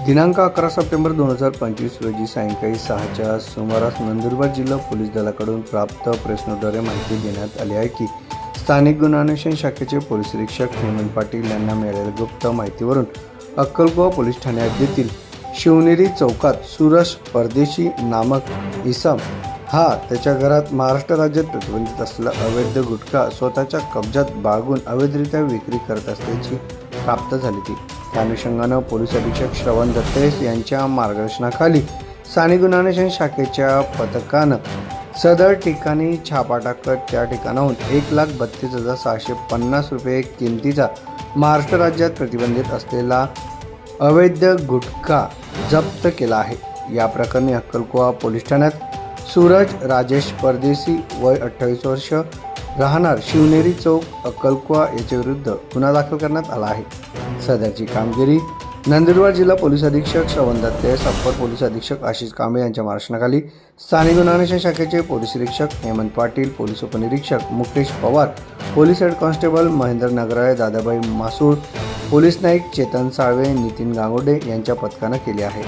दिनांक अकरा सप्टेंबर दोन हजार पंचवीस रोजी सायंकाळी सहाच्या सुमारास नंदुरबार जिल्हा पोलीस दलाकडून प्राप्त प्रेसनोद्वारे माहिती देण्यात आली आहे की स्थानिक गुन्हान्वेषण शाखेचे पोलीस निरीक्षक हेमंत पाटील यांना मिळालेल्या गुप्त माहितीवरून अक्कलकोवा पोलीस ठाण्यात येथील शिवनेरी चौकात सुरश परदेशी नामक इसम हा त्याच्या घरात महाराष्ट्र राज्यात प्रतिबंधित असलेला अवैध गुटखा स्वतःच्या कब्जात बाळगून अवैधरित्या विक्री करत असल्याची प्राप्त झाली ती त्या अनुषंगानं पोलीस अधीक्षक श्रवण दत्तेस यांच्या मार्गदर्शनाखाली साने गुन्हा शाखेच्या पथकानं सदर ठिकाणी छापा टाकत त्या ठिकाणाहून एक लाख बत्तीस हजार सहाशे पन्नास रुपये किमतीचा महाराष्ट्र राज्यात प्रतिबंधित असलेला अवैध गुटखा जप्त केला आहे. या प्रकरणी अक्कलकोवा पोलीस ठाण्यात सूरज राजेश परदेशी वय अठ्ठावीस वर्ष राहणार शिवनेरी चौक अक्कलकुवा याच्याविरुद्ध गुन्हा दाखल करण्यात आला आहे. सदरची कामगिरी नंदुरबार जिल्हा पोलीस अधीक्षक श्रवण दत्ते अप्पर पोलीस अधीक्षक आशिष कांबळे यांच्या मार्गदर्शनाखाली स्थानिक गुन्हा शाखेचे पोलीस निरीक्षक हेमंत पाटील पोलीस उपनिरीक्षक Mukesh Pawar police head constable Mahendra Nagrale Dadabai Masul police Naik Chetan Salve Nitin Gangode यांच्या पथकानं केली आहे.